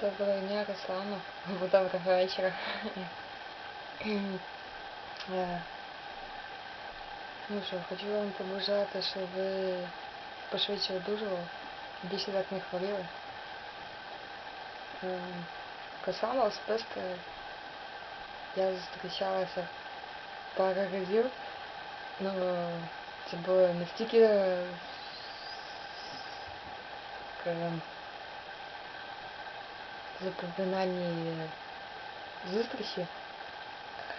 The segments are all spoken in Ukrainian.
Доброго дня, Руслана. Або доброго вечора. Е, Ну що, хочу вам побажати, щоб ви пошвидше одужували, більше так не хворіли. Е, Руслана особисто я зустрічалася пару разів. Ну, це було настільки скажем, запоминальні зустрічі.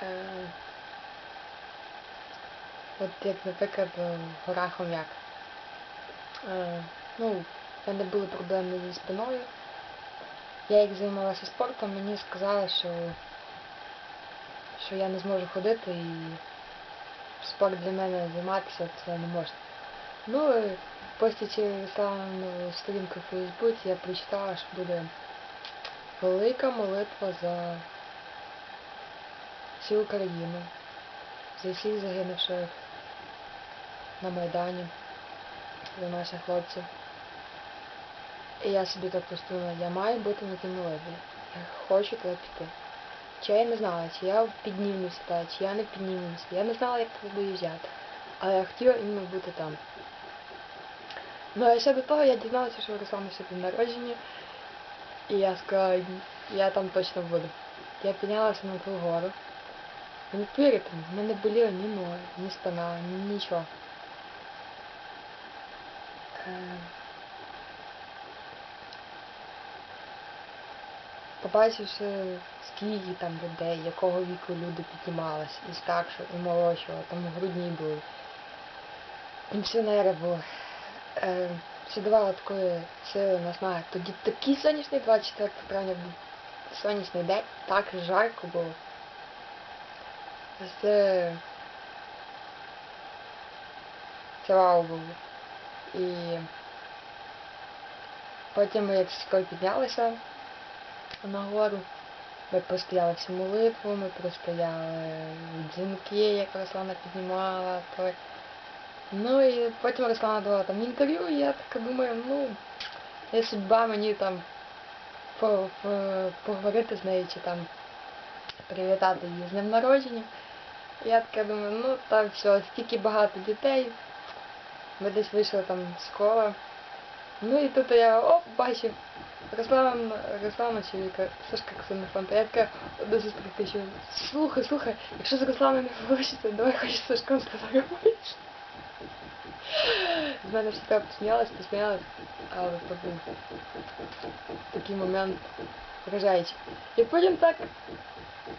Е, От як, наприклад, в горах Хом'як. Е, ну, в мене були проблеми зі спиною. Я як займалася спортом, мені сказали, що, що я не зможу ходити і спорт для мене займатися це не можна. Ну, і постачи рекламну сторінку в Фейсбуці я прочитала, що буде велика молитва за всю Україну, за всіх загинувших на Майдані, за наших хлопців. І я собі так поступила, я маю бути на тій молитві. Я хочу туди піти. Чи я не знала, чи я піднімуся, та, чи я не піднімуся. Я не знала, як туди доїжджати. Але я хотіла іменно бути там. Ну а ще до того я дізналася, що у Руслана ще день народження. І я сказала, я там точно буду. Я піднялася на ту гору. Ви не повірите, в мене боліло ні ноги, ні спина, ні нічого. Е, Побачивши, скільки там людей, якого віку люди піднімались, і старшого, і молодшого, там грудні були, пенсіонери були. Е, це давало такої сили, не знаю. Тоді такий сонячний 24 травня був сонячний день, так жарко було. Це, це вау було. І потім ми як скоро піднялися на гору. Ми простояли всю молитву, ми простояли дзвінки, як Руслана піднімала. То... Ну і потім Руслана давала там інтерв'ю, і я така думаю, ну, є судьба мені там по, по, поговорити з нею чи там привітати її з днем народження. Я така думаю, ну там все, стільки багато дітей. Ми десь вийшли там з школи. Ну і тут я оп, бачив. Руслан, Руслана чоловіка, Сашка Ксенофонта. Я така до сестри пишу, слухай, слухай, якщо з Русланом не вийде, давай хоч з Сашком сфотографуєш. З мене всі так посміялась, посміялась, але був такий момент вражаючий. І потім так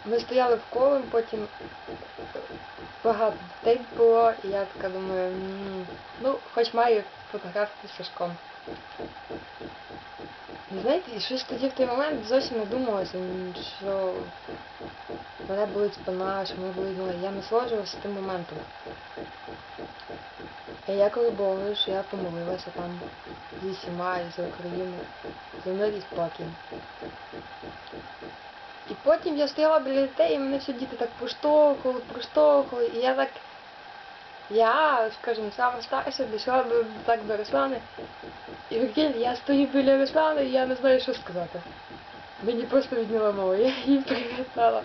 ми стояли в колі, потім багато дітей було, і я така думаю, «М, ну, хоч маю фотографію з Сашком. І знаєте, і щось тоді в той момент зовсім не думалося, що мене болить спина, що мене болить ноги. Я насолоджувався тим моментом. Я коли Богу, що я помолилася там зі всіма і за Україну, за мир і. І потім я стояла біля дітей, і мене всі діти так поштовхували, проштовхували, і я так, я, скажімо, саме старша, дійшла так до Руслани. І прикинь, я стою біля Руслани, і я не знаю, що сказати. Мені просто відняла мову, я її привітала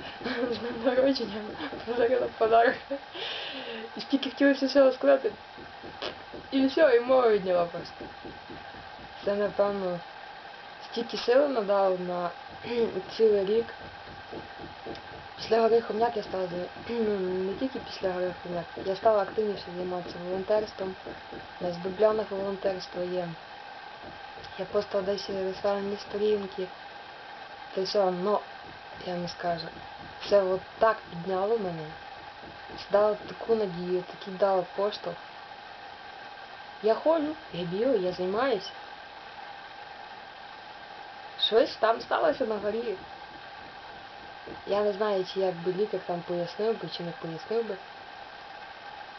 з днем народження, подарила подарок. І стільки хотілося всього сказати. І все, і мова відняла просто. Це, напевно, стільки сили надав на цілий рік. Після гори Хом'як я стала за- не тільки після гори Хом'як, я стала активніше займатися волонтерством. У нас дубльоне волонтерство є. Я просто десь рекламні сторінки. Та й все, ну, я не скажу. Це от так підняло мене. Це дало таку надію, такий дало поштовх. Я ходжу, я бігаю, я займаюся. Щось там сталося на горі. Я не знаю, чи я б лікар там пояснив би, чи не пояснив би.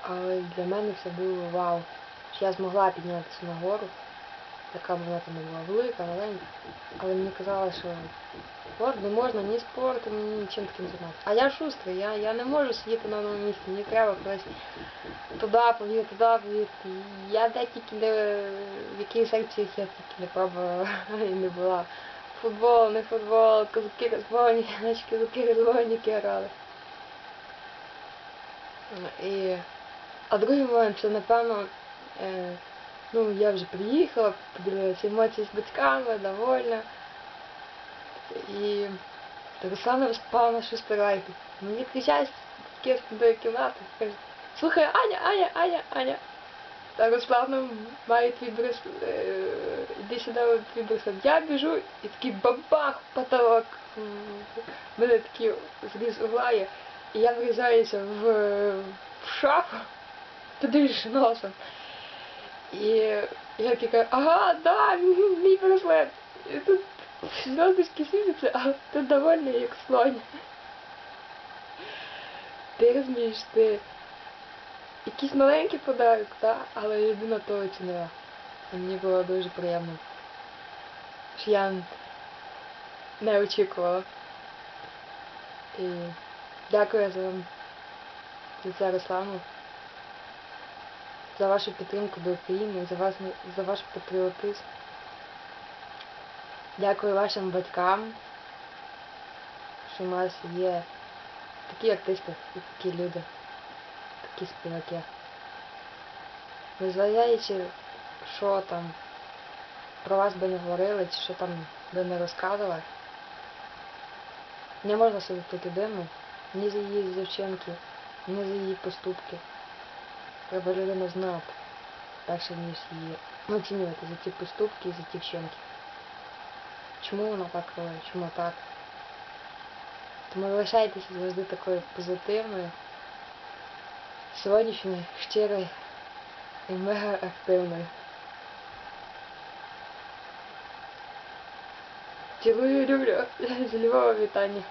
Але для мене це було вау. Що я змогла піднятися на Яка вона там була велика, маленька. Але мені казали, що от не можна ні спортом, ні нічим таким займатися. А я шустрий, я, я не можу сидіти на одному місці, мені треба кудись туди повірити, туди повірити. Я де тільки не в яких секціях я тільки не пробувала і не була. футбол, не футбол, козаки розбойники, наші козаки розбойники грали. І... А другий момент, це напевно, е, ну я вже приїхала, подивилася емоції з батьками, довольна. І Руслана розпала на шостий лайки. Мені з такі до кімнати. Каже, слухай, Аня, Аня, Аня, Аня. Та Руслана має твій браслет, е, іди сюди твій браслет. Я біжу і такий бабах потолок. В Мене такий зріз углає. І я врізаюся в, в шафу, туди ж носом. І я такий ага, да, мій браслет. І тут звездочки світяться, а ти довольний як слон. Ти розумієш, ти якийсь маленький подарок, так, але людина то оцінила. І мені було дуже приємно. Що я не очікувала. І дякую за вам за це Руслану. За вашу підтримку до України, за вас за ваш патріотизм. Дякую вашим батькам, що у нас є такі артисти і такі люди, такі співаки. Незважаючи, що там про вас би не говорили, чи що там би не розказували, не можна судити людину ні за її вчинки, ні за її поступки. Треба людину знати, перше ніж її оцінювати за ті поступки і за ті вчинки. Чому вона так робить, чому так? Тому залишайтеся завжди такою позитивною, сьогоднішньою, щирою і мега активною. Цілую люблю. З Львова вітання.